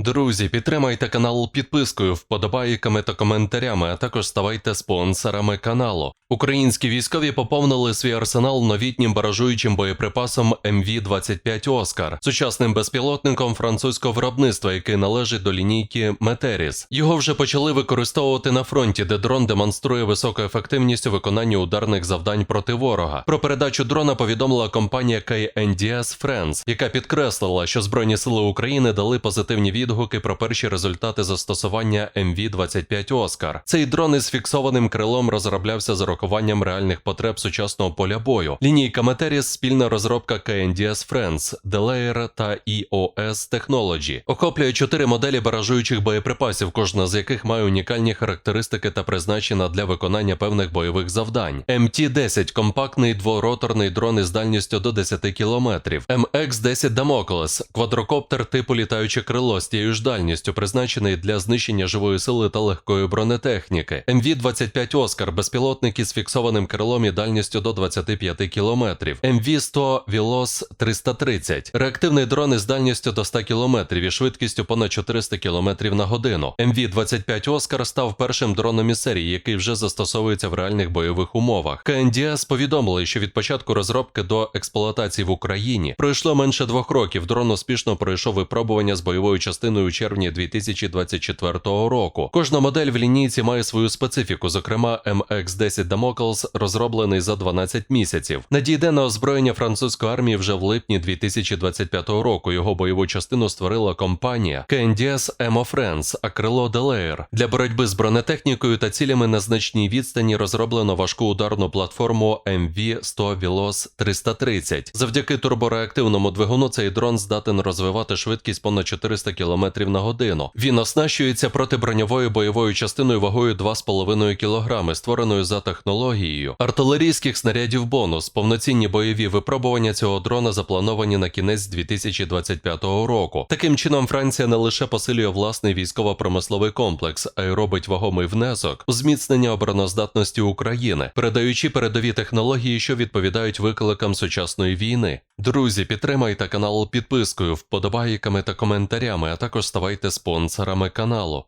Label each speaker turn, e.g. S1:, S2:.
S1: Друзі, підтримайте канал підпискою, вподобайками та коментарями, а також ставайте спонсорами каналу. Українські військові поповнили свій арсенал новітнім баражуючим боєприпасом МВ-25 Оскар, сучасним безпілотником французького виробництва, який належить до лінійки Метеріс. Його вже почали використовувати на фронті, де дрон демонструє високу ефективність у виконанні ударних завдань проти ворога. Про передачу дрона повідомила компанія KNDS France, яка підкреслила, що Збройні сили України дали позитивні відгуки про перші результати застосування МВ-25 Оскар. Цей дрон із фіксованим крилом розроблявся з урахуванням реальних потреб сучасного поля бою. Лінійка Метеріс спільна розробка KNDS France, Delair та EOS Technology. Охоплює чотири моделі баражуючих боєприпасів, кожна з яких має унікальні характеристики та призначена для виконання певних бойових завдань. МТ-10 – компактний двороторний дрон із дальністю до 10 км. МХ-10 Damocles – квадрокоптер типу літаюче крило тією ж дальністю, призначений для знищення живої сили та легкої бронетехніки. МВ-25 Оскар – безпілотник із фіксованим крилом і дальністю до 25 км. МВ-100 Вілос 330 – реактивний дрон із дальністю до 100 км і швидкістю понад 400 км на годину. МВ-25 Оскар став першим дроном із серії, який вже застосовується в реальних бойових умовах. КНДС повідомили, що від початку розробки до експлуатації в Україні пройшло менше двох років. Дрон успішно пройшов випробування з бойовою частиною у червні 2024 року. Кожна модель в лінійці має свою специфіку. Зокрема, MX-10 Damocles розроблений за 12 місяців. Надійде на озброєння французької армії вже в липні 2025 року. Його бойову частину створила компанія KNDS Emo France, а крило. Для боротьби з бронетехнікою та цілями на значній відстані розроблено важку ударну платформу MV-100 Veloz 330. Завдяки турбореактивному двигуну цей дрон здатен розвивати швидкість понад 400 км на годину. Він оснащується протиброньовою бойовою частиною вагою 2,5 кг, створеною за технологією артилерійських снарядів бонус. Повноцінні бойові випробування цього дрона заплановані на кінець 2025 року. Таким чином, Франція не лише посилює власний військово-промисловий комплекс, а й робить вагомий внесок у зміцнення обороноздатності України, передаючи передові технології, що відповідають викликам сучасної війни. Друзі, підтримайте канал підпискою, вподобайками та коментарями, а також ставайте спонсорами каналу.